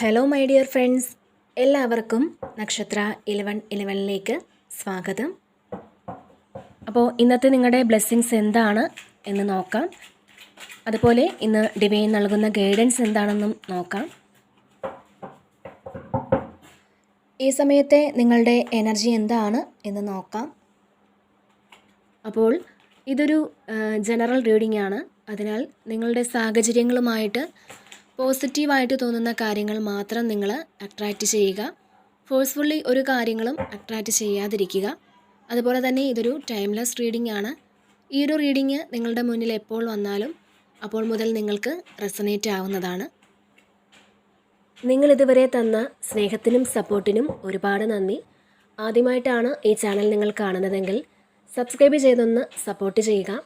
Hello my dear friends എല്ലാവർക്കും നക്ഷത്ര Eleven ഇലവനിലേക്ക് സ്വാഗതം. അപ്പോൾ ഇന്നത്തെ നിങ്ങളുടെ ബ്ലെസ്സിങ്സ് എന്താണ് എന്ന് നോക്കാം. അതുപോലെ ഇന്ന് ഡിവൈൻ നൽകുന്ന ഗൈഡൻസ് എന്താണെന്നും നോക്കാം. ഈ സമയത്തെ നിങ്ങളുടെ എനർജി എന്താണ് എന്ന് നോക്കാം. അപ്പോൾ ഇതൊരു ജനറൽ റീഡിംഗ് ആണ്. അതിനാൽ നിങ്ങളുടെ സാഹചര്യങ്ങളുമായിട്ട് പോസിറ്റീവായിട്ട് തോന്നുന്ന കാര്യങ്ങൾ മാത്രം നിങ്ങൾ അട്രാക്റ്റ് ചെയ്യുക. ഫോഴ്സ്ഫുള്ളി ഒരു കാര്യങ്ങളും അട്രാക്റ്റ് ചെയ്യാതിരിക്കുക. അതുപോലെ തന്നെ ഇതൊരു ടൈംലെസ് റീഡിംഗ് ആണ്. ഈ ഒരു റീഡിങ് നിങ്ങളുടെ മുന്നിൽ എപ്പോൾ വന്നാലും അപ്പോൾ മുതൽ നിങ്ങൾക്ക് റെസനേറ്റ് ആവുന്നതാണ്. നിങ്ങളിതുവരെ തന്ന സ്നേഹത്തിനും സപ്പോർട്ടിനും ഒരുപാട് നന്ദി. ആദ്യമായിട്ടാണ് ഈ ചാനൽ നിങ്ങൾ കാണുന്നതെങ്കിൽ സബ്സ്ക്രൈബ് ചെയ്തൊന്ന് സപ്പോർട്ട് ചെയ്യുക.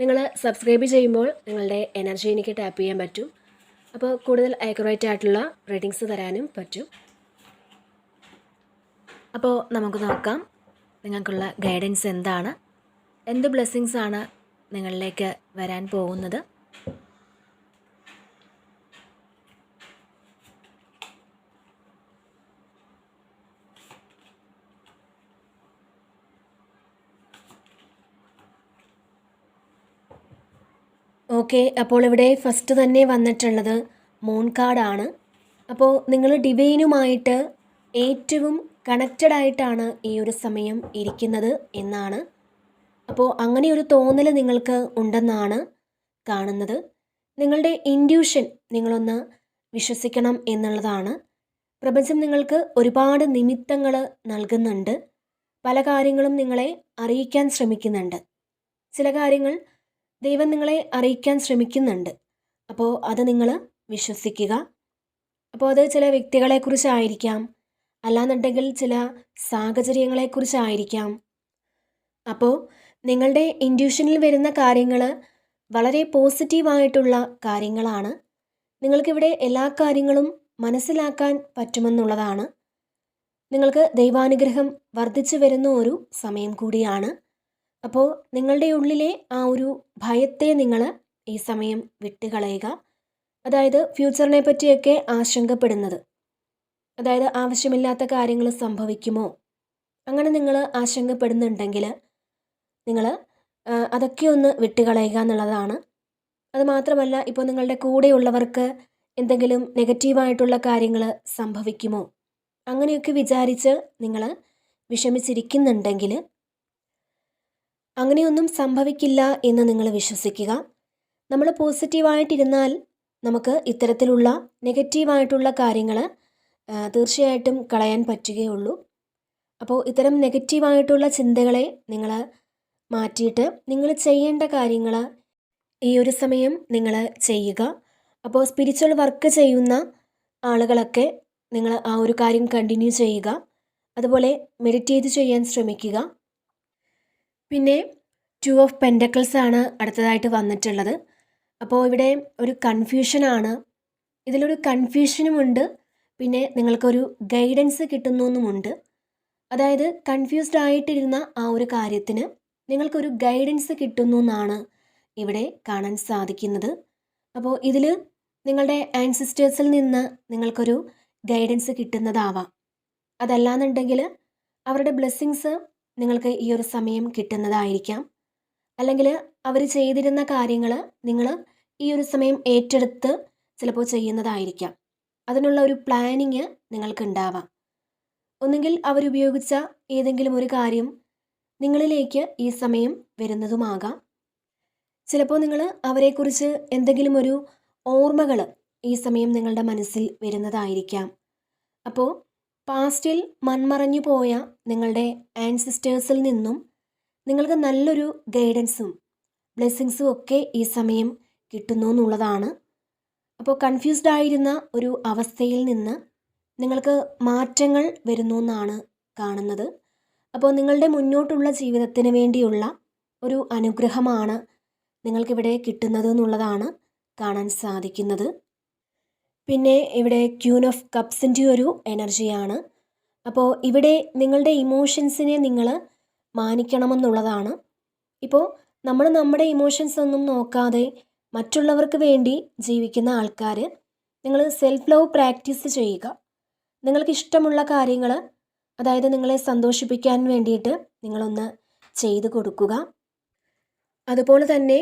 നിങ്ങൾ സബ്സ്ക്രൈബ് ചെയ്യുമ്പോൾ നിങ്ങളുടെ എനർജി എനിക്ക് ടാപ്പ് ചെയ്യാൻ പറ്റും. അപ്പോൾ കൂടുതൽ ആക്യുറേറ്റ് ആയിട്ടുള്ള റീഡിങ്സ് തരാനും പറ്റും. അപ്പോൾ നമുക്ക് നോക്കാം നിങ്ങൾക്കുള്ള ഗൈഡൻസ് എന്താണ്? എന്ത് ബ്ലെസ്സിങ്സ് ആണ് നിങ്ങളിലേക്ക് വരാൻ പോകുന്നത്? ഓക്കെ അപ്പോൾ ഇവിടെ ഫസ്റ്റ് തന്നെ വന്നിട്ടുള്ളത് മൂൺ കാർഡാണ് അപ്പോൾ നിങ്ങൾ ഡിവൈനുമായിട്ട് ഏറ്റവും കണക്റ്റഡ് ആയിട്ടാണ് ഈ ഒരു സമയം ഇരിക്കുന്നത് എന്നാണ്. അപ്പോൾ അങ്ങനെ ഒരു തോന്നൽ നിങ്ങൾക്ക് ഉണ്ടെന്നാണ് കാണുന്നത്. നിങ്ങളുടെ ഇൻഡ്യൂഷൻ നിങ്ങളൊന്ന് വിശ്വസിക്കണം എന്നുള്ളതാണ്. പ്രപഞ്ചം നിങ്ങൾക്ക് ഒരുപാട് നിമിത്തങ്ങൾ നൽകുന്നുണ്ട്. പല കാര്യങ്ങളും നിങ്ങളെ അറിയിക്കാൻ ശ്രമിക്കുന്നുണ്ട്. ചില കാര്യങ്ങൾ ദൈവം നിങ്ങളെ അറിയിക്കാൻ ശ്രമിക്കുന്നുണ്ട്. അപ്പോൾ അത് നിങ്ങൾ വിശ്വസിക്കുക. അപ്പോൾ അത് ചില വ്യക്തികളെക്കുറിച്ചായിരിക്കാം. അല്ലാന്നുണ്ടെങ്കിൽ ചില സാഹചര്യങ്ങളെക്കുറിച്ചായിരിക്കാം. അപ്പോൾ നിങ്ങളുടെ ഇൻഡ്യൂഷനിൽ വരുന്ന കാര്യങ്ങൾ വളരെ പോസിറ്റീവായിട്ടുള്ള കാര്യങ്ങളാണ്. നിങ്ങൾക്കിവിടെ എല്ലാ കാര്യങ്ങളും മനസ്സിലാക്കാൻ പറ്റുമെന്നുള്ളതാണ്. നിങ്ങൾക്ക് ദൈവാനുഗ്രഹം വർദ്ധിച്ചു വരുന്ന ഒരു സമയം കൂടിയാണ്. അപ്പോൾ നിങ്ങളുടെ ഉള്ളിലെ ആ ഒരു ഭയത്തെ നിങ്ങൾ ഈ സമയം വിട്ടുകളയുക. അതായത് ഫ്യൂച്ചറിനെ പറ്റിയൊക്കെ ആശങ്കപ്പെടുന്നത്. അതായത് ആവശ്യമില്ലാത്ത കാര്യങ്ങൾ സംഭവിക്കുമോ? അങ്ങനെ നിങ്ങൾ ആശങ്കപ്പെടുന്നുണ്ടെങ്കിൽ നിങ്ങൾ അതൊക്കെ ഒന്ന് വിട്ടുകളയുക എന്നുള്ളതാണ്. അതുമാത്രമല്ല ഇപ്പോൾ നിങ്ങളുടെ കൂടെയുള്ളവർക്ക് എന്തെങ്കിലും നെഗറ്റീവായിട്ടുള്ള കാര്യങ്ങൾ സംഭവിക്കുമോ? അങ്ങനെയൊക്കെ വിചാരിച്ച് നിങ്ങൾ വിഷമിച്ചിരിക്കുന്നുണ്ടെങ്കിൽ അങ്ങനെയൊന്നും സംഭവിക്കില്ല എന്ന് നിങ്ങൾ വിശ്വസിക്കുക. നമ്മൾ പോസിറ്റീവായിട്ടിരുന്നാൽ നമുക്ക് ഇത്തരത്തിലുള്ള നെഗറ്റീവായിട്ടുള്ള കാര്യങ്ങൾ തീർച്ചയായിട്ടും കളയാൻ പറ്റുകയുള്ളൂ. അപ്പോൾ ഇത്തരം നെഗറ്റീവായിട്ടുള്ള ചിന്തകളെ നിങ്ങൾ മാറ്റിയിട്ട് നിങ്ങൾ ചെയ്യേണ്ട കാര്യങ്ങൾ ഈ ഒരു സമയം നിങ്ങൾ ചെയ്യുക. അപ്പോൾ സ്പിരിച്വൽ വർക്ക് ചെയ്യുന്ന ആളുകളൊക്കെ നിങ്ങൾ ആ ഒരു കാര്യം കണ്ടിന്യൂ ചെയ്യുക. അതുപോലെ മെഡിറ്റേറ്റ് ചെയ്യാൻ ശ്രമിക്കുക. പിന്നെ ടു ഓഫ് പെൻഡക്കിൾസ് ആണ് അടുത്തതായിട്ട് വന്നിട്ടുള്ളത്. അപ്പോൾ ഇവിടെ ഒരു കൺഫ്യൂഷനാണ് ഇതിലൊരു കൺഫ്യൂഷനുമുണ്ട് പിന്നെ നിങ്ങൾക്കൊരു ഗൈഡൻസ് കിട്ടുന്നുമുണ്ട് അതായത് കൺഫ്യൂസ്ഡ് ആയിട്ടിരുന്ന ആ ഒരു കാര്യത്തിന് നിങ്ങൾക്കൊരു ഗൈഡൻസ് കിട്ടുന്നു എന്നാണ് ഇവിടെ കാണാൻ സാധിക്കുന്നത്. അപ്പോൾ ഇതിൽ നിങ്ങളുടെ ആൻസിസ്റ്റേഴ്സിൽ നിന്ന് നിങ്ങൾക്കൊരു ഗൈഡൻസ് കിട്ടുന്നതാവാം. അതല്ലാന്നുണ്ടെങ്കിൽ അവരുടെ ബ്ലെസ്സിങ്സ് നിങ്ങൾക്ക് ഈ ഒരു സമയം കിട്ടുന്നതായിരിക്കാം. അല്ലെങ്കിൽ അവർ ചെയ്തിരുന്ന കാര്യങ്ങൾ നിങ്ങൾ ഈ ഒരു സമയം ഏറ്റെടുത്ത് ചിലപ്പോൾ ചെയ്യുന്നതായിരിക്കാം. അതിനുള്ള ഒരു പ്ലാനിങ് നിങ്ങൾക്ക് ഉണ്ടാവാം ഒന്നുകിൽ അവരുപയോഗിച്ച ഏതെങ്കിലും ഒരു കാര്യം നിങ്ങളിലേക്ക് ഈ സമയം വരുന്നതുമാകാം. ചിലപ്പോൾ നിങ്ങൾ അവരെക്കുറിച്ച് എന്തെങ്കിലും ഒരു ഓർമ്മകൾ ഈ സമയം നിങ്ങളുടെ മനസ്സിൽ വരുന്നതായിരിക്കാം. അപ്പോൾ പാസ്റ്റിൽ മൺമറഞ്ഞു പോയ നിങ്ങളുടെ ആൻസിസ്റ്റേഴ്സിൽ നിന്നും നിങ്ങൾക്ക് നല്ലൊരു ഗൈഡൻസും ബ്ലെസ്സിങ്സും ഒക്കെ ഈ സമയം കിട്ടുന്നു എന്നുള്ളതാണ്. അപ്പോൾ കൺഫ്യൂസ്ഡ് ആയിരുന്ന ഒരു അവസ്ഥയിൽ നിന്ന് നിങ്ങൾക്ക് മാറ്റങ്ങൾ വരുന്നു എന്നാണ് കാണുന്നത്. അപ്പോൾ നിങ്ങളുടെ മുന്നോട്ടുള്ള ജീവിതത്തിന് വേണ്ടിയുള്ള ഒരു അനുഗ്രഹമാണ് നിങ്ങൾക്കിവിടെ കിട്ടുന്നത് എന്നുള്ളതാണ് കാണാൻ സാധിക്കുന്നത്. പിന്നെ ഇവിടെ ക്യൂൻ ഓഫ് കപ്സിന്റെ ഒരു എനർജിയാണ്. അപ്പോൾ ഇവിടെ നിങ്ങളുടെ ഇമോഷൻസിനെ നിങ്ങൾ മാനിക്കണമെന്നുള്ളതാണ്. ഇപ്പോൾ നമ്മൾ നമ്മുടെ ഇമോഷൻസ് ഒന്നും നോക്കാതെ മറ്റുള്ളവർക്ക് വേണ്ടി ജീവിക്കുന്ന ആൾക്കാർ നിങ്ങൾ സെൽഫ് ലവ് പ്രാക്ടീസ് ചെയ്യുക. നിങ്ങൾക്ക് ഇഷ്ടമുള്ള കാര്യങ്ങൾ അതായത് നിങ്ങളെ സന്തോഷിപ്പിക്കാൻ വേണ്ടിയിട്ട് നിങ്ങളൊന്ന് ചെയ്തു കൊടുക്കുക. അതുപോലെ തന്നെ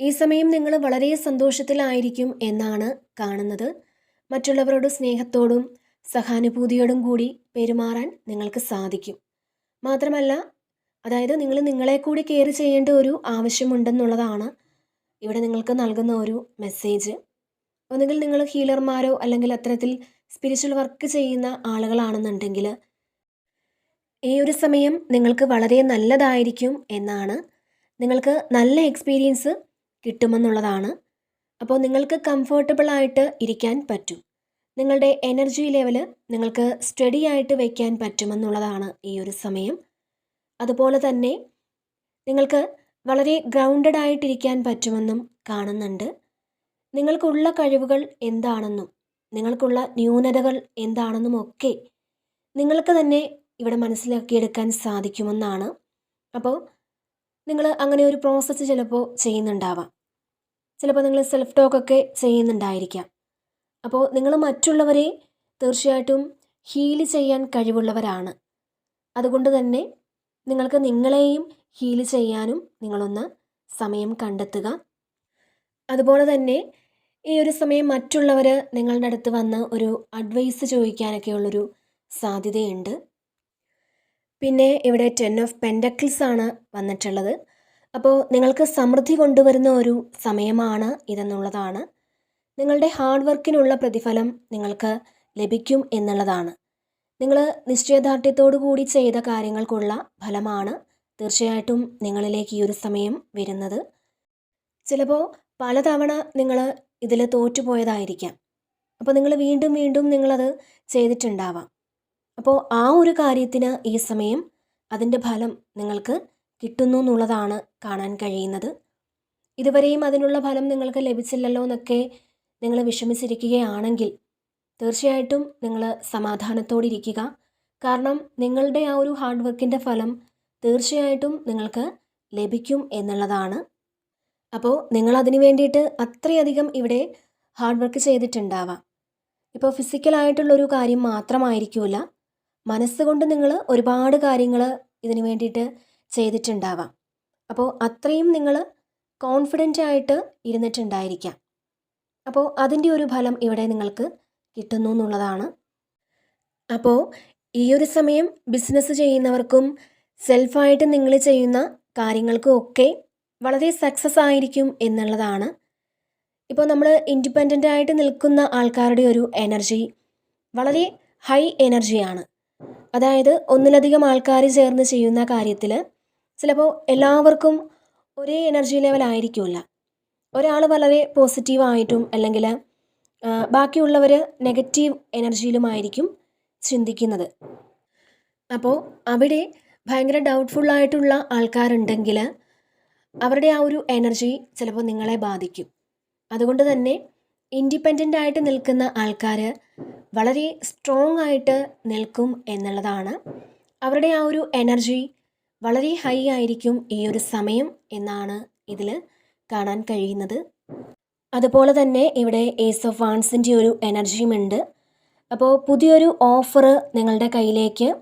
ഈ സമയം നിങ്ങൾ വളരെ സന്തോഷത്തിലായിരിക്കും എന്നാണ് കാണുന്നത്. മറ്റുള്ളവരോട് സ്നേഹത്തോടും സഹാനുഭൂതിയോടും കൂടി പെരുമാറാൻ നിങ്ങൾക്ക് സാധിക്കും. മാത്രമല്ല അതായത് നിങ്ങൾ നിങ്ങളെ കൂടി കെയർ ചെയ്യേണ്ട ഒരു ആവശ്യമുണ്ടെന്നുള്ളതാണ് ഇവിടെ നിങ്ങൾക്ക് നൽകുന്ന ഒരു മെസ്സേജ് ഒന്നുകിൽ നിങ്ങൾ ഹീലർമാരോ അല്ലെങ്കിൽ അത്തരത്തിൽ സ്പിരിച്വൽ വർക്ക് ചെയ്യുന്ന ആളുകളാണെന്നുണ്ടെങ്കിൽ ഈ ഒരു സമയം നിങ്ങൾക്ക് വളരെ നല്ലതായിരിക്കും എന്നാണ് നിങ്ങൾക്ക് നല്ല എക്സ്പീരിയൻസ് കിട്ടുമെന്നുള്ളതാണ്. അപ്പോൾ നിങ്ങൾക്ക് കംഫർട്ടബിൾ ആയിട്ട് ഇരിക്കാൻ പറ്റും. നിങ്ങളുടെ എനർജി ലെവൽ നിങ്ങൾക്ക് സ്റ്റഡി ആയിട്ട് വയ്ക്കാൻ പറ്റുമെന്നുള്ളതാണ് ഈ ഒരു സമയം. അതുപോലെ തന്നെ നിങ്ങൾക്ക് വളരെ ഗ്രൗണ്ടഡ് ആയിട്ടിരിക്കാൻ പറ്റുമെന്നും കാണുന്നുണ്ട്. നിങ്ങൾക്കുള്ള കഴിവുകൾ എന്താണെന്നും നിങ്ങൾക്കുള്ള ന്യൂനതകൾ എന്താണെന്നും ഒക്കെ നിങ്ങൾക്ക് തന്നെ ഇവിടെ മനസ്സിലാക്കിയെടുക്കാൻ സാധിക്കുമെന്നാണ്. അപ്പോൾ നിങ്ങൾ അങ്ങനെ ഒരു പ്രോസസ്സ് ചിലപ്പോൾ ചെയ്യുന്നുണ്ടാവാം. ചിലപ്പോൾ നിങ്ങൾ സെൽഫ് ടോക്കൊക്കെ ചെയ്യുന്നുണ്ടായിരിക്കാം. അപ്പോൾ നിങ്ങൾ മറ്റുള്ളവരെ തീർച്ചയായിട്ടും ഹീൽ ചെയ്യാൻ കഴിവുള്ളവരാണ്. അതുകൊണ്ട് തന്നെ നിങ്ങൾക്ക് നിങ്ങളെയും ഹീൽ ചെയ്യാനും നിങ്ങളൊന്ന് സമയം കണ്ടെത്തുക. അതുപോലെ തന്നെ ഈ ഒരു സമയം മറ്റുള്ളവർ നിങ്ങളുടെ അടുത്ത് വന്ന് ഒരു അഡ്വൈസ് ചോദിക്കാനൊക്കെ ഉള്ളൊരു സാധ്യതയുണ്ട്. പിന്നെ ഇവിടെ ടെൻ ഓഫ് പെൻഡക്കിൾസ് ആണ് വന്നിട്ടുള്ളത്. അപ്പോൾ നിങ്ങൾക്ക് സമൃദ്ധി കൊണ്ടുവരുന്ന ഒരു സമയമാണ് ഇതെന്നുള്ളതാണ്. നിങ്ങളുടെ ഹാർഡ് വർക്കിനുള്ള പ്രതിഫലം നിങ്ങൾക്ക് ലഭിക്കും എന്നുള്ളതാണ്. നിങ്ങൾ നിശ്ചയദാർഢ്യത്തോടു കൂടി ചെയ്ത കാര്യങ്ങൾക്കുള്ള ഫലമാണ് തീർച്ചയായിട്ടും നിങ്ങളിലേക്ക് ഈ ഒരു സമയം വരുന്നത്. ചിലപ്പോൾ പലതവണ നിങ്ങൾ ഇതിൽ തോറ്റുപോയതായിരിക്കാം അപ്പോൾ നിങ്ങൾ വീണ്ടും വീണ്ടും നിങ്ങളത് ചെയ്തിട്ടുണ്ടാവാം. അപ്പോൾ ആ ഒരു കാര്യത്തിന് ഈ സമയം അതിന്റെ ഫലം നിങ്ങൾക്ക് കിട്ടുന്നു എന്നുള്ളതാണ് കാണാൻ കഴിയുന്നത്. ഇതുവരെയും അതിനുള്ള ഫലം നിങ്ങൾക്ക് ലഭിച്ചില്ലല്ലോ എന്നൊക്കെ നിങ്ങൾ വിഷമിച്ചിരിക്കുകയാണെങ്കിൽ തീർച്ചയായിട്ടും നിങ്ങൾ സമാധാനത്തോടെ ഇരിക്കുക കാരണം നിങ്ങളുടെ ആ ഒരു ഹാർഡ് വർക്കിന്റെ ഫലം തീർച്ചയായിട്ടും നിങ്ങൾക്ക് ലഭിക്കും എന്നുള്ളതാണ്. അപ്പോൾ നിങ്ങൾ അതിന് വേണ്ടിയിട്ട് അത്രയധികം ഇവിടെ ഹാർഡ് വർക്ക് ചെയ്തിട്ടുണ്ടാവാം. ഇപ്പോൾ ഫിസിക്കലായിട്ടുള്ളൊരു കാര്യം മാത്രമായിരിക്കില്ല മനസ്സുകൊണ്ട് നിങ്ങൾ ഒരുപാട് കാര്യങ്ങൾ ഇതിന് വേണ്ടിയിട്ട് ചെയ്തിട്ടുണ്ടാവാം. അപ്പോൾ അത്രയും നിങ്ങൾ കോൺഫിഡന്റ് ആയിട്ട് ഇരുന്നിട്ടുണ്ടായിരിക്കാം. അപ്പോൾ അതിന്റെ ഒരു ഫലം ഇവിടെ നിങ്ങൾക്ക് കിട്ടുന്നു എന്നുള്ളതാണ്. അപ്പോൾ ഈ ഒരു സമയം ബിസിനസ് ചെയ്യുന്നവർക്കും സെൽഫായിട്ട് നിങ്ങൾ ചെയ്യുന്ന കാര്യങ്ങൾക്കും ഒക്കെ വളരെ സക്സസ് ആയിരിക്കും എന്നുള്ളതാണ്. ഇപ്പോൾ നമ്മൾ ഇൻഡിപെൻഡന്റ് ആയിട്ട് നിൽക്കുന്ന ആൾക്കാരുടെ ഒരു എനർജി വളരെ ഹൈ എനർജിയാണ് അതായത് ഒന്നിലധികം ആൾക്കാർ ചേർന്ന് ചെയ്യുന്ന കാര്യത്തിൽ ചിലപ്പോൾ എല്ലാവർക്കും ഒരേ എനർജി ലെവൽ ആയിരിക്കില്ല ഒരാൾ വളരെ പോസിറ്റീവായിട്ടും അല്ലെങ്കിൽ ബാക്കിയുള്ളവർ നെഗറ്റീവ് എനർജിയിലുമായിരിക്കും ചിന്തിക്കുന്നത്. അപ്പോൾ അവിടെ ഭയങ്കര ഡൗട്ട്ഫുള്ളായിട്ടുള്ള ആൾക്കാരുണ്ടെങ്കിൽ അവരുടെ ആ ഒരു എനർജി ചിലപ്പോൾ നിങ്ങളെ ബാധിക്കും. അതുകൊണ്ട് തന്നെ ഇൻഡിപെൻഡന്റ് ആയിട്ട് നിൽക്കുന്ന ആൾക്കാർ വളരെ സ്ട്രോങ് ആയിട്ട് നിൽക്കും എന്നുള്ളതാണ് അവരുടെ ആ ഒരു എനർജി വളരെ ഹൈ ആയിരിക്കും ഈ ഒരു സമയം എന്നാണ് ഇതിൽ കാണാൻ കഴിയുന്നത്. അതുപോലെ തന്നെ ഇവിടെ ഏസ് ഓഫ് വാൺസിന്റെ ഒരു എനർജിയും ഉണ്ട്. അപ്പോൾ പുതിയൊരു ഓഫർ നിങ്ങളുടെ കയ്യിലേക്ക്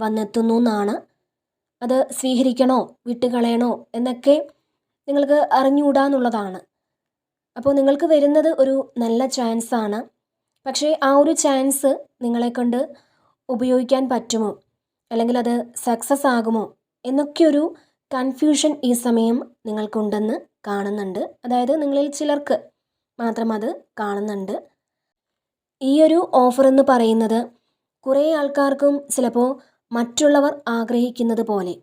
വന്നെത്തുന്നു എന്നാണ്. അത് സ്വീകരിക്കണോ വിട്ടുകളയണോ എന്നൊക്കെ നിങ്ങൾക്ക് അറിഞ്ഞുകൂടാന്നുള്ളതാണ് അപ്പോൾ നിങ്ങൾക്ക് വരുന്നത് ഒരു നല്ല ചാൻസ് ആണ്. പക്ഷേ ആ ഒരു ചാൻസ് നിങ്ങളെ കൊണ്ട് ഉപയോഗിക്കാൻ പറ്റുമോ? അല്ലെങ്കിൽ അത് സക്സസ് ആകുമോ? എന്നൊക്കെ ഒരു കൺഫ്യൂഷൻ ഈ സമയം നിങ്ങൾക്കുണ്ടെന്ന് കാണുന്നുണ്ട്. അതായത് നിങ്ങളിൽ ചിലർക്ക് മാത്രം അത് കാണുന്നുണ്ട്. ഈ ഒരു ഓഫർ എന്ന് പറയുന്നത് കുറേ ആൾക്കാർക്കും ചിലപ്പോൾ മറ്റുള്ളവർ ആഗ്രഹിക്കുന്നത് പോലെ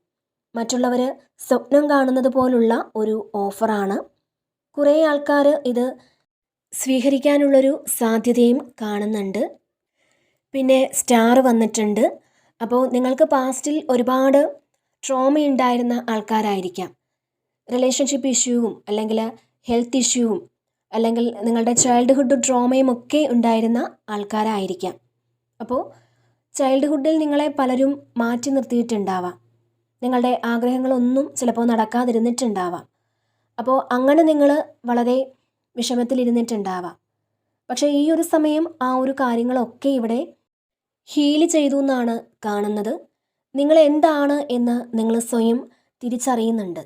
മറ്റുള്ളവർ സ്വപ്നം കാണുന്നത് പോലുള്ള ഒരു ഓഫറാണ് കുറേ ആൾക്കാർ ഇത് സ്വീകരിക്കാനുള്ളൊരു സാധ്യതയും കാണുന്നുണ്ട്. പിന്നെ സ്റ്റാർ വന്നിട്ടുണ്ട്. അപ്പോൾ നിങ്ങൾക്ക് പാസ്റ്റിൽ ഒരുപാട് ട്രോമ ഉണ്ടായിരുന്ന ആൾക്കാരായിരിക്കാം റിലേഷൻഷിപ്പ് ഇഷ്യൂവും അല്ലെങ്കിൽ ഹെൽത്ത് ഇഷ്യൂവും അല്ലെങ്കിൽ നിങ്ങളുടെ ചൈൽഡ്ഹുഡ് ട്രോമയും ഒക്കെ ഉണ്ടായിരുന്ന ആൾക്കാരായിരിക്കാം. അപ്പോൾ ചൈൽഡ്ഹുഡിൽ നിങ്ങളെ പലരും മാറ്റി നിർത്തിയിട്ടുണ്ടാവാം. നിങ്ങളുടെ ആഗ്രഹങ്ങളൊന്നും ചിലപ്പോൾ നടക്കാതിരുന്നിട്ടുണ്ടാവാം. അപ്പോൾ അങ്ങനെ നിങ്ങൾ വളരെ വിഷമത്തിലിരുന്നിട്ടുണ്ടാവാം. പക്ഷേ ഈ ഒരു സമയം ആ ഒരു കാര്യങ്ങളൊക്കെ ഇവിടെ ഹീൽ ചെയ്തു എന്നാണ് കാണുന്നത്. നിങ്ങൾ എന്താണ് എന്ന് നിങ്ങൾ സ്വയം തിരിച്ചറിയുന്നുണ്ട്.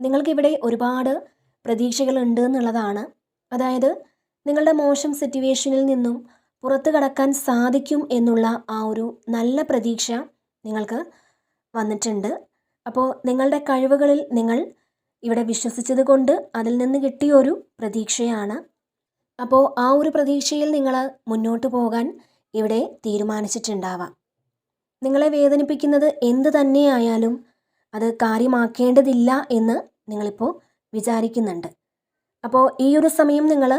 നിങ്ങൾക്കിവിടെ ഒരുപാട് പ്രതീക്ഷകളുണ്ട് എന്നുള്ളതാണ്. അതായത് നിങ്ങളുടെ മോശം സിറ്റുവേഷനിൽ നിന്നും പുറത്തു കടക്കാൻ സാധിക്കും എന്നുള്ള ആ ഒരു നല്ല പ്രതീക്ഷ നിങ്ങൾക്ക് വന്നിട്ടുണ്ട്. അപ്പോൾ നിങ്ങളുടെ കഴിവുകളിൽ നിങ്ങൾ ഇവിടെ വിശ്വസിച്ചത് കൊണ്ട് അതിൽ നിന്ന് കിട്ടിയ ഒരു പ്രതീക്ഷയാണ്. അപ്പോൾ ആ ഒരു പ്രതീക്ഷയിൽ നിങ്ങൾ മുന്നോട്ട് പോകാൻ ഇവിടെ തീരുമാനിച്ചിട്ടുണ്ടാവാം. നിങ്ങളെ വേദനിപ്പിക്കുന്നത് എന്ത് തന്നെയായാലും അത് കാര്യമാക്കേണ്ടതില്ല എന്ന് നിങ്ങളിപ്പോൾ വിചാരിക്കുന്നുണ്ട്. അപ്പോൾ ഈ ഒരു സമയം നിങ്ങൾ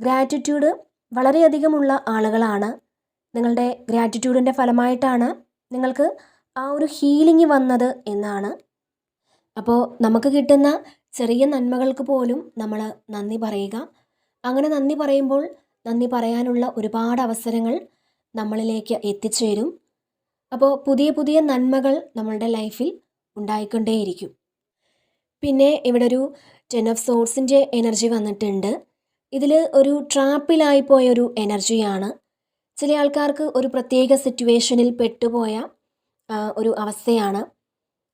ഗ്രാറ്റിറ്റ്യൂഡ് വളരെയധികമുള്ള ആളുകളാണ്. നിങ്ങളുടെ ഗ്രാറ്റിറ്റ്യൂഡിന്റെ ഫലമായിട്ടാണ് നിങ്ങൾക്ക് ആ ഒരു ഹീലിംഗ് വന്നത് എന്നാണ്. അപ്പോൾ നമുക്ക് കിട്ടുന്ന ചെറിയ നന്മകൾക്ക് പോലും നമ്മൾ നന്ദി പറയുക. അങ്ങനെ നന്ദി പറയുമ്പോൾ നന്ദി പറയാനുള്ള ഒരുപാട് അവസരങ്ങൾ നമ്മളിലേക്ക് എത്തിച്ചേരും. അപ്പോൾ പുതിയ പുതിയ നന്മകൾ നമ്മളുടെ ലൈഫിൽ ഉണ്ടായിക്കൊണ്ടേയിരിക്കും. പിന്നെ ഇവിടെ ഒരു ടെൻ ഓഫ് സോഴ്സിന്റെ എനർജി വന്നിട്ടുണ്ട്. ഇതിൽ ഒരു ട്രാപ്പിലായി പോയ ഒരു എനർജിയാണ്. ചില ആൾക്കാർക്ക് ഒരു പ്രത്യേക സിറ്റുവേഷനിൽ പെട്ടുപോയ ഒരു അവസ്ഥയാണ്.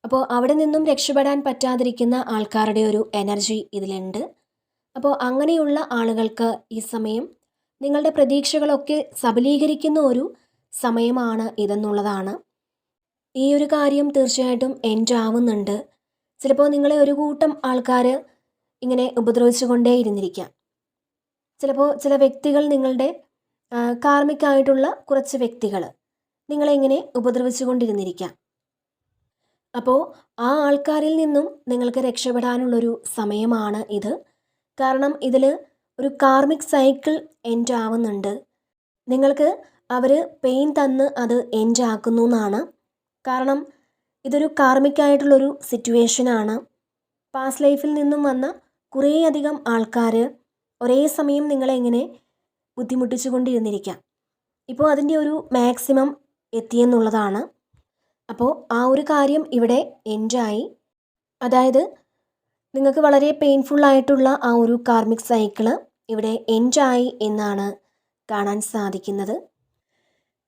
അപ്പോൾ അവിടെ നിന്നും രക്ഷപ്പെടാൻ പറ്റാതിരിക്കുന്ന ആൾക്കാരുടെ ഒരു എനർജി ഇതിലുണ്ട്. അപ്പോൾ അങ്ങനെയുള്ള ആളുകൾക്ക് ഈ സമയം നിങ്ങളുടെ പ്രതീക്ഷകളൊക്കെ സബലീകരിക്കുന്ന ഒരു സമയമാണ് ഇതെന്നുള്ളതാണ്. ഈ ഒരു കാര്യം തീർച്ചയായിട്ടും എൻഡ് ആവുന്നുണ്ട് ചിലപ്പോൾ നിങ്ങളെ ഒരു കൂട്ടം ആൾക്കാർ ഇങ്ങനെ ഉപദ്രവിച്ചു കൊണ്ടേ ഇരുന്നിരിക്കാം. ചിലപ്പോൾ ചില വ്യക്തികൾ നിങ്ങളുടെ കാർമിക്കായിട്ടുള്ള കുറച്ച് വ്യക്തികൾ നിങ്ങളെ ഇങ്ങനെ ഉപദ്രവിച്ചു കൊണ്ടിരുന്നിരിക്കാം അപ്പോൾ ആ ആൾക്കാരിൽ നിന്നും നിങ്ങൾക്ക് രക്ഷപ്പെടാനുള്ളൊരു സമയമാണ് ഇത്. കാരണം ഇതിൽ ഒരു കാർമിക് സൈക്കിൾ എൻഡ് ആവുന്നുണ്ട് നിങ്ങൾക്ക് അവർ പെയിൻ തന്ന് അത് എൻഡ് ആക്കുന്നു എന്നാണ്. കാരണം ഇതൊരു കാർമിക്കായിട്ടുള്ളൊരു സിറ്റുവേഷനാണ് പാസ്റ്റ് ലൈഫിൽ നിന്നും വന്ന കുറേയധികം ആൾക്കാർ ഒരേ സമയം നിങ്ങളെ എങ്ങനെ ബുദ്ധിമുട്ടിച്ചു കൊണ്ടിരുന്നിരിക്കാം. ഇപ്പോൾ അതിന്റെ ഒരു മാക്സിമം എത്തിയെന്നുള്ളതാണ് അപ്പോൾ ആ ഒരു കാര്യം ഇവിടെ എൻഡായി അതായത് നിങ്ങൾക്ക് വളരെ പെയിൻഫുൾ ആയിട്ടുള്ള ആ ഒരു കാർമിക് സൈക്കിൾ ഇവിടെ എൻഡായി എന്നാണ് കാണാൻ സാധിക്കുന്നത്.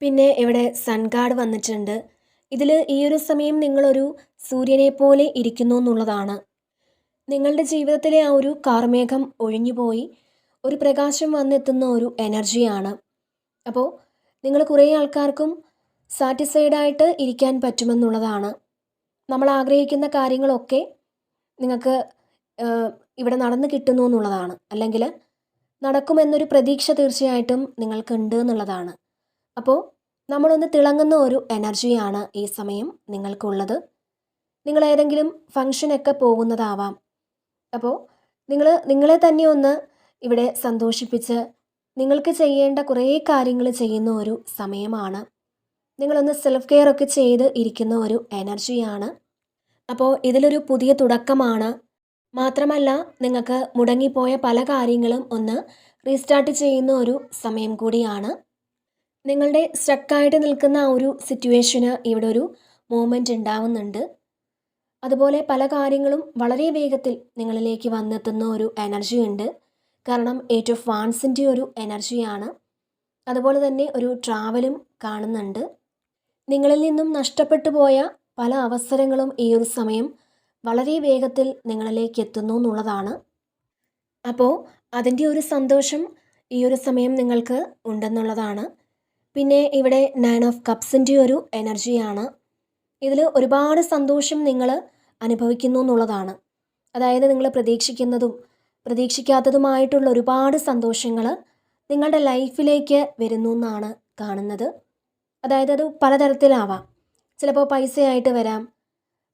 പിന്നെ ഇവിടെ സൺ ഗാർഡ് വന്നിട്ടുണ്ട്. ഇതിൽ ഈ ഒരു സമയം നിങ്ങളൊരു സൂര്യനെ പോലെ ഇരിക്കുന്നു എന്നുള്ളതാണ്. നിങ്ങളുടെ ജീവിതത്തിലെ ആ ഒരു കാർമേഘം ഒഴിഞ്ഞുപോയി ഒരു പ്രകാശം വന്നെത്തുന്ന ഒരു എനർജിയാണ് അപ്പോൾ നിങ്ങൾ കുറേ ആൾക്കാർക്കും സാറ്റിസ്ഫൈഡായിട്ട് ഇരിക്കാൻ പറ്റുമെന്നുള്ളതാണ്. നമ്മൾ ആഗ്രഹിക്കുന്ന കാര്യങ്ങളൊക്കെ നിങ്ങൾക്ക് ഇവിടെ നടന്നു കിട്ടുന്നു എന്നുള്ളതാണ്. അല്ലെങ്കിൽ നടക്കുമെന്നൊരു പ്രതീക്ഷ തീർച്ചയായിട്ടും നിങ്ങൾക്കുണ്ട് എന്നുള്ളതാണ്. അപ്പോൾ നമ്മളൊന്ന് തിളങ്ങുന്ന ഒരു എനർജിയാണ് ഈ സമയം നിങ്ങൾക്കുള്ളത്. നിങ്ങൾ ഏതെങ്കിലും ഫങ്ഷനൊക്കെ പോകുന്നതാവാം. അപ്പോൾ നിങ്ങൾ നിങ്ങളെ തന്നെ ഒന്ന് ഇവിടെ സന്തോഷിപ്പിച്ച് നിങ്ങൾക്ക് ചെയ്യേണ്ട കുറേ കാര്യങ്ങൾ ചെയ്യുന്ന ഒരു സമയമാണ്. നിങ്ങളൊന്ന് സെൽഫ് കെയർ ഒക്കെ ചെയ്ത് ഇരിക്കുന്ന ഒരു എനർജിയാണ് അപ്പോൾ ഇതിലൊരു പുതിയ തുടക്കമാണ്. മാത്രമല്ല നിങ്ങൾക്ക് മുടങ്ങിപ്പോയ പല കാര്യങ്ങളും ഒന്ന് റീസ്റ്റാർട്ട് ചെയ്യുന്ന ഒരു സമയം കൂടിയാണ്. നിങ്ങളുടെ സ്റ്റക്കായിട്ട് നിൽക്കുന്ന ആ ഒരു സിറ്റുവേഷന് ഇവിടെ ഒരു മൂമെന്റ് ഉണ്ടാവുന്നുണ്ട്. അതുപോലെ പല കാര്യങ്ങളും വളരെ വേഗത്തിൽ നിങ്ങളിലേക്ക് വന്നെത്തുന്ന ഒരു എനർജി ഉണ്ട്. കാരണം എയ്റ്റ് ഓഫ് വാൺസിന്റെ ഒരു എനർജിയാണ് അതുപോലെ തന്നെ ഒരു ട്രാവലും കാണുന്നുണ്ട്. നിങ്ങളിൽ നിന്നും നഷ്ടപ്പെട്ടു പോയ പല അവസരങ്ങളും ഈ ഒരു സമയം വളരെ വേഗത്തിൽ നിങ്ങളിലേക്ക് എത്തുന്നു എന്നുള്ളതാണ്. അപ്പോൾ അതിന്റെ ഒരു സന്തോഷം ഈ ഒരു സമയം നിങ്ങൾക്ക് ഉണ്ടെന്നുള്ളതാണ്. പിന്നെ ഇവിടെ നയൻ ഓഫ് കപ്സിന്റെ ഒരു എനർജിയാണ് ഇതിൽ ഒരുപാട് സന്തോഷം നിങ്ങൾ അനുഭവിക്കുന്നു എന്നുള്ളതാണ്. അതായത് നിങ്ങൾ പ്രതീക്ഷിക്കുന്നതും പ്രതീക്ഷിക്കാത്തതുമായിട്ടുള്ള ഒരുപാട് സന്തോഷങ്ങൾ നിങ്ങളുടെ ലൈഫിലേക്ക് വരുന്നു എന്നാണ് കാണുന്നത്. അതായത് അത് പലതരത്തിലാവാം. ചിലപ്പോൾ പൈസയായിട്ട് വരാം.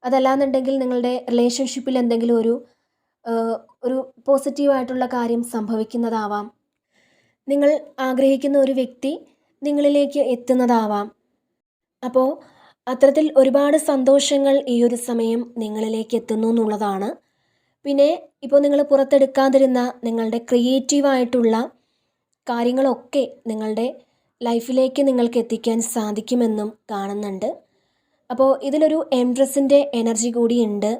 അതല്ലാന്നുണ്ടെങ്കിൽ നിങ്ങളുടെ റിലേഷൻഷിപ്പിൽ എന്തെങ്കിലും ഒരു ഒരു പോസിറ്റീവായിട്ടുള്ള കാര്യം സംഭവിക്കുന്നതാവാം. നിങ്ങൾ ആഗ്രഹിക്കുന്ന ഒരു വ്യക്തി നിങ്ങളിലേക്ക് എത്തുന്നതാവാം. അപ്പോൾ അത്തരത്തിൽ ഒരുപാട് സന്തോഷങ്ങൾ ഈ ഒരു സമയം നിങ്ങളിലേക്ക് എത്തുന്നു എന്നുള്ളതാണ്. പിന്നെ ഇപ്പോൾ നിങ്ങൾ പുറത്തെടുക്കാതിരുന്ന നിങ്ങളുടെ ക്രിയേറ്റീവായിട്ടുള്ള കാര്യങ്ങളൊക്കെ നിങ്ങളുടെ ലൈഫിലേക്ക് നിങ്ങൾക്ക് എത്തിക്കാൻ സാധിക്കുമെന്നും കാണുന്നുണ്ട്. അപ്പോൾ ഇതിലൊരു എംപ്രസിന്റെ എനർജി കൂടിയുണ്ട്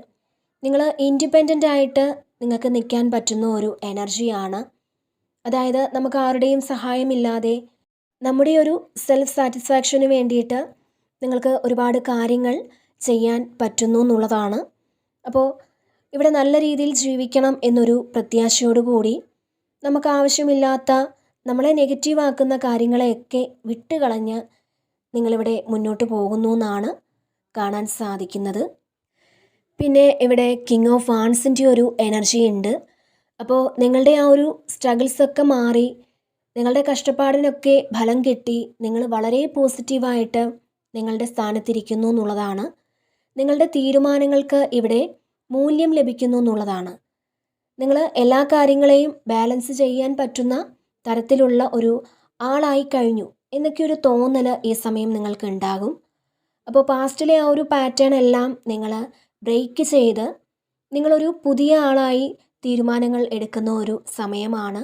നിങ്ങൾ ഇൻഡിപെൻഡന്റ് ആയിട്ട് നിങ്ങൾക്ക് നിൽക്കാൻ പറ്റുന്ന ഒരു എനർജിയാണ്. അതായത് നമുക്ക് ആരുടെയും സഹായമില്ലാതെ നമ്മുടെ ഒരു സെൽഫ് സാറ്റിസ്ഫാക്ഷന് വേണ്ടിയിട്ട് നിങ്ങൾക്ക് ഒരുപാട് കാര്യങ്ങൾ ചെയ്യാൻ പറ്റുന്നു എന്നുള്ളതാണ്. അപ്പോൾ ഇവിടെ നല്ല രീതിയിൽ ജീവിക്കണം എന്നൊരു പ്രത്യാശയോടുകൂടി നമുക്ക് ആവശ്യമില്ലാത്ത നമ്മളെ നെഗറ്റീവ് ആക്കുന്ന കാര്യങ്ങളെയൊക്കെ വിട്ടുകളഞ്ഞ് നിങ്ങളിവിടെ മുന്നോട്ട് പോകുന്നു എന്നാണ് കാണാൻ സാധിക്കുന്നത്. പിന്നെ ഇവിടെ കിങ് ഓഫ് ആൺസിന്റെ ഒരു എനർജി ഉണ്ട്. അപ്പോൾ നിങ്ങളുടെ ആ ഒരു സ്ട്രഗിൾസൊക്കെ മാറി നിങ്ങളുടെ കഷ്ടപ്പാടിനൊക്കെ ഫലം കിട്ടി നിങ്ങൾ വളരെ പോസിറ്റീവായിട്ട് നിങ്ങളുടെ സ്ഥാനത്തിരിക്കുന്നു എന്നുള്ളതാണ്. നിങ്ങളുടെ തീരുമാനങ്ങൾക്ക് ഇവിടെ മൂല്യം ലഭിക്കുന്നു എന്നുള്ളതാണ്. നിങ്ങൾ എല്ലാ കാര്യങ്ങളെയും ബാലൻസ് ചെയ്യാൻ പറ്റുന്ന തരത്തിലുള്ള ഒരു ആളായി കഴിഞ്ഞു എന്നൊക്കെ ഒരു തോന്നൽ ഈ സമയം നിങ്ങൾക്ക് ഉണ്ടാകും. അപ്പോൾ പാസ്റ്റിലെ ആ ഒരു പാറ്റേൺ എല്ലാം നിങ്ങൾ ബ്രേക്ക് ചെയ്ത് നിങ്ങളൊരു പുതിയ ആളായി തീരുമാനങ്ങൾ എടുക്കുന്ന ഒരു സമയമാണ്.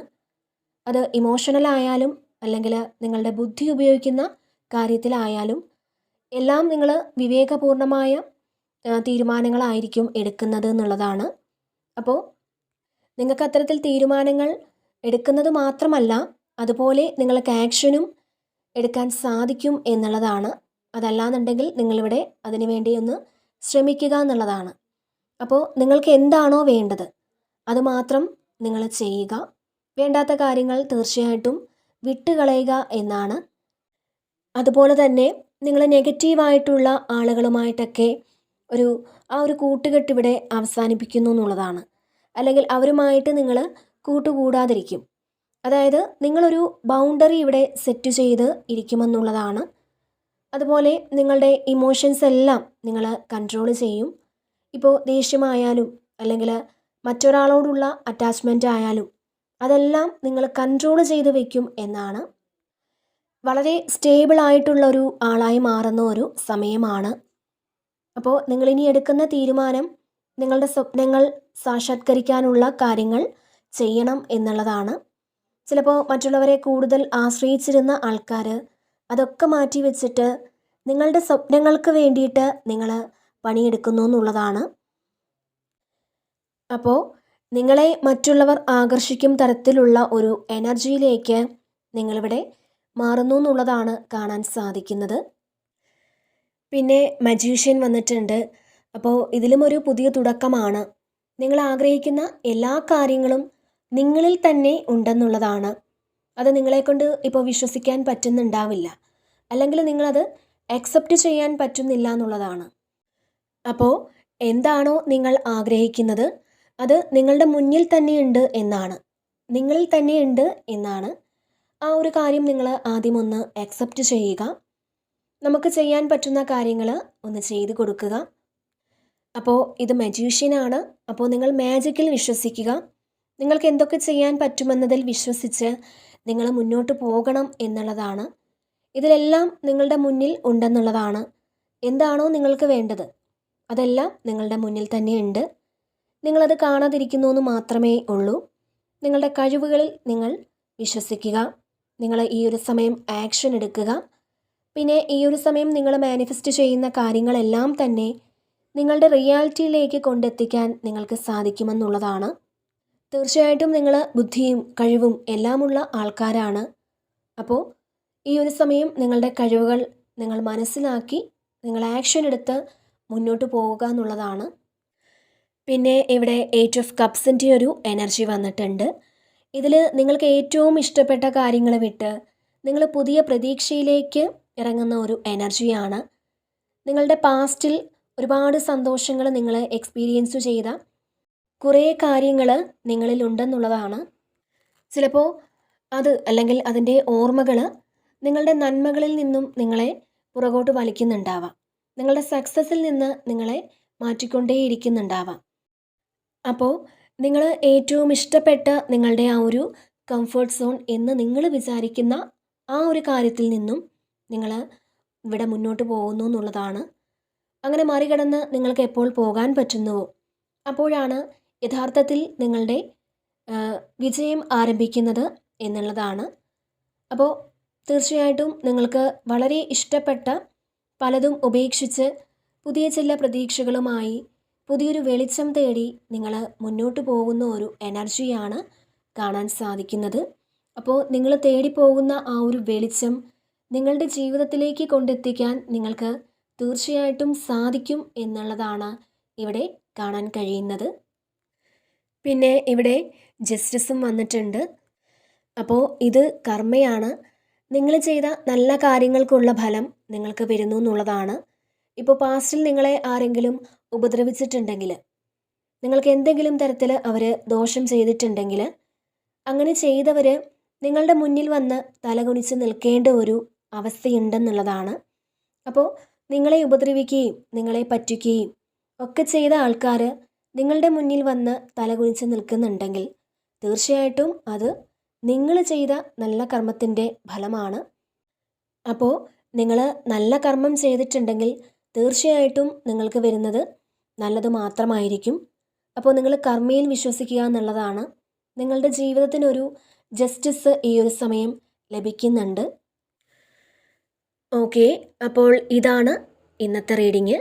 അത് ഇമോഷണൽ ആയാലും അല്ലെങ്കിൽ നിങ്ങളുടെ ബുദ്ധി ഉപയോഗിക്കുന്ന കാര്യത്തിലായാലും എല്ലാം നിങ്ങൾ വിവേകപൂർണമായ തീരുമാനങ്ങളായിരിക്കും എടുക്കുന്നത് എന്നുള്ളതാണ്. അപ്പോൾ നിങ്ങൾക്ക് അത്തരത്തിൽ തീരുമാനങ്ങൾ എടുക്കുന്നത് മാത്രമല്ല അതുപോലെ നിങ്ങൾക്ക് ആക്ഷനും എടുക്കാൻ സാധിക്കും എന്നുള്ളതാണ്. അതല്ലാന്നുണ്ടെങ്കിൽ നിങ്ങളിവിടെ അതിനു വേണ്ടി ഒന്ന് ശ്രമിക്കുക എന്നുള്ളതാണ്. അപ്പോൾ നിങ്ങൾക്ക് എന്താണോ വേണ്ടത് അത് മാത്രം നിങ്ങൾ ചെയ്യുക. വേണ്ടാത്ത കാര്യങ്ങൾ തീർച്ചയായിട്ടും വിട്ടുകളയുക എന്നാണ്. അതുപോലെ തന്നെ നിങ്ങൾ നെഗറ്റീവായിട്ടുള്ള ആളുകളുമായിട്ടൊക്കെ ഒരു ആ ഒരു കൂട്ടുകെട്ട് ഇവിടെ അവസാനിപ്പിക്കുന്നു എന്നുള്ളതാണ്. അല്ലെങ്കിൽ അവരുമായിട്ട് നിങ്ങൾ കൂട്ടുകൂടാതിരിക്കും. അതായത് നിങ്ങളൊരു ബൗണ്ടറി ഇവിടെ സെറ്റ് ചെയ്ത് ഇരിക്കുമെന്നുള്ളതാണ്. അതുപോലെ നിങ്ങളുടെ ഇമോഷൻസ് എല്ലാം നിങ്ങൾ കൺട്രോൾ ചെയ്യും. ഇപ്പോൾ ദേഷ്യമായാലും അല്ലെങ്കിൽ മറ്റൊരാളോടുള്ള അറ്റാച്ച്മെന്റ് ആയാലും അതെല്ലാം നിങ്ങൾ കൺട്രോൾ ചെയ്ത് വെക്കും എന്നാണ്. വളരെ സ്റ്റേബിൾ ആയിട്ടുള്ള ഒരു ആളായി മാറുന്ന ഒരു സമയമാണ്. അപ്പോൾ നിങ്ങൾ ഇനി എടുക്കുന്ന തീരുമാനം നിങ്ങളുടെ സ്വപ്നങ്ങൾ സാക്ഷാത്കരിക്കാനുള്ള കാര്യങ്ങൾ ചെയ്യണം എന്നുള്ളതാണ്. ചിലപ്പോൾ മറ്റുള്ളവരെ കൂടുതൽ ആശ്രയിച്ചിരുന്ന ആൾക്കാർ അതൊക്കെ മാറ്റി വെച്ചിട്ട് നിങ്ങളുടെ സ്വപ്നങ്ങൾക്ക് വേണ്ടിയിട്ട് നിങ്ങൾ പണിയെടുക്കുന്നു എന്നുള്ളതാണ്. അപ്പോൾ നിങ്ങളെ മറ്റുള്ളവർ ആകർഷിക്കും തരത്തിലുള്ള ഒരു എനർജിയിലേക്ക് നിങ്ങളിവിടെ മാറുന്നു എന്നുള്ളതാണ് കാണാൻ സാധിക്കുന്നത്. പിന്നെ മജീഷ്യൻ വന്നിട്ടുണ്ട്. അപ്പോൾ ഇതിലും ഒരു പുതിയ തുടക്കമാണ്. നിങ്ങൾ ആഗ്രഹിക്കുന്ന എല്ലാ കാര്യങ്ങളും നിങ്ങളിൽ തന്നെ ഉണ്ടെന്നുള്ളതാണ്. അത് നിങ്ങളെക്കൊണ്ട് ഇപ്പോൾ വിശ്വസിക്കാൻ പറ്റുന്നുണ്ടാവില്ല. അല്ലെങ്കിൽ നിങ്ങളത് അക്സെപ്റ്റ് ചെയ്യാൻ പറ്റുന്നില്ല എന്നുള്ളതാണ്. അപ്പോൾ എന്താണോ നിങ്ങൾ ആഗ്രഹിക്കുന്നത്? അത് നിങ്ങളുടെ മുന്നിൽ തന്നെയുണ്ട് എന്നാണ്. നിങ്ങളിൽ തന്നെയുണ്ട് എന്നാണ്. ആ ഒരു കാര്യം നിങ്ങൾ ആദ്യം ഒന്ന് അക്സെപ്റ്റ് ചെയ്യുക. നമുക്ക് ചെയ്യാൻ പറ്റുന്ന കാര്യങ്ങൾ ഒന്ന് ചെയ്തു കൊടുക്കുക. അപ്പോൾ ഇത് മജീഷ്യനാണ് അപ്പോൾ നിങ്ങൾ മാജിക്കിൽ വിശ്വസിക്കുക. നിങ്ങൾക്ക് എന്തൊക്കെ ചെയ്യാൻ പറ്റുമെന്നതിൽ വിശ്വസിച്ച് നിങ്ങൾ മുന്നോട്ട് പോകണം എന്നുള്ളതാണ്. ഇതിലെല്ലാം നിങ്ങളുടെ മുന്നിൽ ഉണ്ടെന്നുള്ളതാണ്. എന്താണോ നിങ്ങൾക്ക് വേണ്ടത്. അതെല്ലാം നിങ്ങളുടെ മുന്നിൽ തന്നെയുണ്ട്. നിങ്ങളത് കാണാതിരിക്കുന്നു എന്ന് മാത്രമേ ഉള്ളൂ. നിങ്ങളുടെ കഴിവുകളിൽ നിങ്ങൾ വിശ്വസിക്കുക. നിങ്ങൾ ഈ ഒരു സമയം ആക്ഷൻ എടുക്കുക. പിന്നെ ഈ ഒരു സമയം നിങ്ങൾ മാനിഫെസ്റ്റ് ചെയ്യുന്ന കാര്യങ്ങളെല്ലാം തന്നെ നിങ്ങളുടെ റിയാലിറ്റിയിലേക്ക് കൊണ്ടെത്തിക്കാൻ നിങ്ങൾക്ക് സാധിക്കുമെന്നുള്ളതാണ്. തീർച്ചയായിട്ടും നിങ്ങൾ ബുദ്ധിയും കഴിവും എല്ലാമുള്ള ആൾക്കാരാണ്. അപ്പോൾ ഈ ഒരു സമയം നിങ്ങളുടെ കഴിവുകൾ നിങ്ങൾ മനസ്സിലാക്കി നിങ്ങൾ ആക്ഷൻ എടുത്ത് മുന്നോട്ട് പോവുക എന്നുള്ളതാണ്. പിന്നെ ഇവിടെ എയ്റ്റ് ഓഫ് കപ്സിന്റെ ഒരു എനർജി വന്നിട്ടുണ്ട്. ഇതിൽ നിങ്ങൾക്ക് ഏറ്റവും ഇഷ്ടപ്പെട്ട കാര്യങ്ങൾ വിട്ട് നിങ്ങൾ പുതിയ പ്രതീക്ഷയിലേക്ക് ഇറങ്ങുന്ന ഒരു എനർജിയാണ് നിങ്ങളുടെ പാസ്റ്റിൽ ഒരുപാട് സന്തോഷങ്ങൾ നിങ്ങൾ എക്സ്പീരിയൻസ് ചെയ്ത കുറേ കാര്യങ്ങൾ നിങ്ങളിൽ ഉണ്ടെന്നുള്ളതാണ്. ചിലപ്പോൾ അത് അല്ലെങ്കിൽ അതിന്റെ ഓർമ്മകൾ നിങ്ങളുടെ നന്മകളിൽ നിന്നും നിങ്ങളെ പുറകോട്ട് വലിക്കുന്നുണ്ടാവാം. നിങ്ങളുടെ സക്സസ്സിൽ നിന്ന് നിങ്ങളെ മാറ്റിക്കൊണ്ടേയിരിക്കുന്നുണ്ടാവാം. അപ്പോൾ നിങ്ങൾ ഏറ്റവും ഇഷ്ടപ്പെട്ട നിങ്ങളുടെ ആ ഒരു കംഫർട്ട് സോൺ എന്ന് നിങ്ങൾ വിചാരിക്കുന്ന ആ ഒരു കാര്യത്തിൽ നിന്നും നിങ്ങൾ ഇവിടെ മുന്നോട്ട് പോകുന്നു എന്നുള്ളതാണ്. അങ്ങനെ മറികടന്ന് നിങ്ങൾക്ക് എപ്പോൾ പോകാൻ പറ്റുന്നുവോ? അപ്പോഴാണ് യഥാർത്ഥത്തിൽ നിങ്ങളുടെ വിജയം ആരംഭിക്കുന്നത് എന്നുള്ളതാണ്. അപ്പോൾ തീർച്ചയായിട്ടും നിങ്ങൾക്ക് വളരെ ഇഷ്ടപ്പെട്ട പലതും ഉപേക്ഷിച്ച് പുതിയ ചില പ്രതീക്ഷകളുമായി പുതിയൊരു വെളിച്ചം തേടി നിങ്ങൾ മുന്നോട്ട് പോകുന്ന ഒരു എനർജിയാണ് കാണാൻ സാധിക്കുന്നത്. അപ്പോൾ നിങ്ങൾ തേടി പോകുന്ന ആ ഒരു വെളിച്ചം നിങ്ങളുടെ ജീവിതത്തിലേക്ക് കൊണ്ടെത്തിക്കാൻ നിങ്ങൾക്ക് തീർച്ചയായിട്ടും സാധിക്കും എന്നുള്ളതാണ് ഇവിടെ കാണാൻ കഴിയുന്നത്. പിന്നെ ഇവിടെ ജസ്റ്റിസും വന്നിട്ടുണ്ട്. അപ്പോൾ ഇത് കർമ്മയാണ്. നിങ്ങൾ ചെയ്ത നല്ല കാര്യങ്ങൾക്കുള്ള ഫലം നിങ്ങൾക്ക് വരുന്നു എന്നുള്ളതാണ്. ഇപ്പോൾ പാസ്റ്റിൽ നിങ്ങളെ ആരെങ്കിലും ഉപദ്രവിച്ചിട്ടുണ്ടെങ്കിൽ നിങ്ങൾക്ക് എന്തെങ്കിലും തരത്തിൽ അവർ ദോഷം ചെയ്തിട്ടുണ്ടെങ്കിൽ അങ്ങനെ ചെയ്തവർ നിങ്ങളുടെ മുന്നിൽ വന്ന് തലകുനിച്ച് നിൽക്കേണ്ട ഒരു അവസ്ഥയുണ്ടെന്നുള്ളതാണ്. അപ്പോൾ നിങ്ങളെ ഉപദ്രവിക്കുകയും നിങ്ങളെ പറ്റിക്കുകയും ഒക്കെ ചെയ്ത ആൾക്കാർ നിങ്ങളുടെ മുന്നിൽ വന്ന് തലകുനിച്ച് നിൽക്കുന്നുണ്ടെങ്കിൽ തീർച്ചയായിട്ടും അത് നിങ്ങൾ ചെയ്ത നല്ല കർമ്മത്തിന്റെ ഫലമാണ്. അപ്പോൾ നിങ്ങൾ നല്ല കർമ്മം ചെയ്തിട്ടുണ്ടെങ്കിൽ തീർച്ചയായിട്ടും നിങ്ങൾക്ക് വരുന്നത് നല്ലത് മാത്രമായിരിക്കും. അപ്പോൾ നിങ്ങൾ കർമ്മയിൽ വിശ്വസിക്കുക എന്നുള്ളതാണ്. നിങ്ങളുടെ ജീവിതത്തിനൊരു ജസ്റ്റിസ് ഈ ഒരു സമയം ലഭിക്കുന്നുണ്ട്. ഓക്കെ അപ്പോൾ ഇതാണ് ഇന്നത്തെ റീഡിങ്